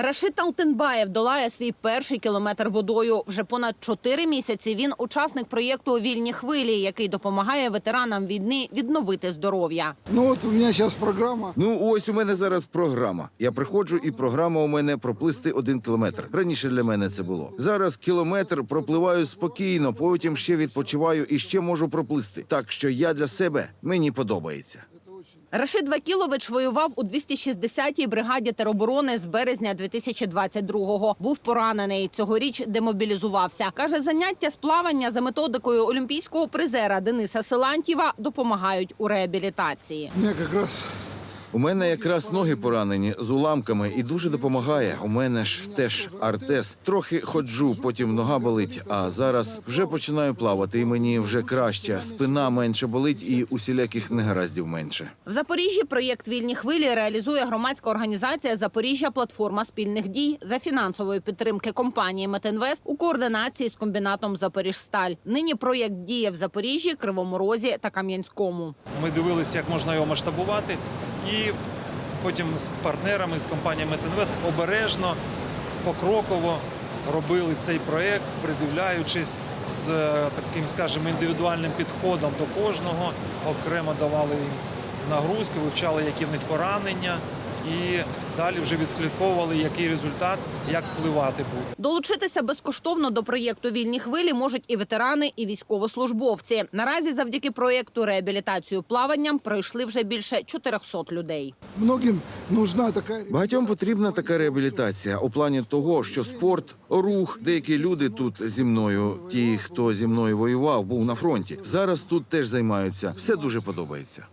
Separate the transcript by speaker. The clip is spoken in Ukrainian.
Speaker 1: Рашид Алтенбаєв долає свій перший кілометр водою. Вже понад чотири місяці він учасник проєкту Вільні хвилі, який допомагає ветеранам війни відновити здоров'я.
Speaker 2: Ну вот у меня сейчас программа.
Speaker 3: Ну, ось у мене зараз програма. Я приходжу, і програма у мене проплисти один кілометр. Раніше для мене це було. Зараз кілометр пропливаю спокійно, потім ще відпочиваю і ще можу проплисти. Так що я для себе мені подобається.
Speaker 1: Рашид Вакілович воював у 260-й бригаді тероборони з березня 2022-го. Був поранений. Цьогоріч демобілізувався. Каже, заняття з плавання за методикою олімпійського призера Дениса Силантьєва допомагають у реабілітації.
Speaker 2: Я меня как раз
Speaker 3: У мене якраз ноги поранені з уламками і дуже допомагає. У мене ж теж артез. Трохи ходжу, потім нога болить. А зараз вже починаю плавати, і мені вже краще. Спина менше болить і усіляких негараздів менше.
Speaker 1: В Запоріжжі проєкт Вільні хвилі реалізує громадська організація Запоріжжя Платформа спільних дій за фінансової підтримки компанії Метинвест у координації з комбінатом Запоріжсталь. Нині проєкт діє в Запоріжжі, Кривому Розі та Кам'янському.
Speaker 4: Ми дивилися, як можна його масштабувати, і потім з партнерами з компанією Метинвест обережно, покроково робили цей проєкт, придивляючись з е, таким, скажімо, індивідуальним підходом до кожного, окремо давали їм нагрузки, вивчали, які в них поранення, і далі вже відслідковували, який результат, як впливати буде.
Speaker 1: Долучитися безкоштовно до проєкту Вільні хвилі можуть і ветерани, і військовослужбовці. Наразі завдяки проєкту реабілітацію плаванням пройшли вже більше 400 людей.
Speaker 2: многим нужна такая...
Speaker 3: Багатьом потрібна така реабілітація у плані того, що спорт, рух, деякі люди тут зі мною, ті, хто зі мною воював, був на фронті. Зараз тут теж займаються. Все дуже подобається.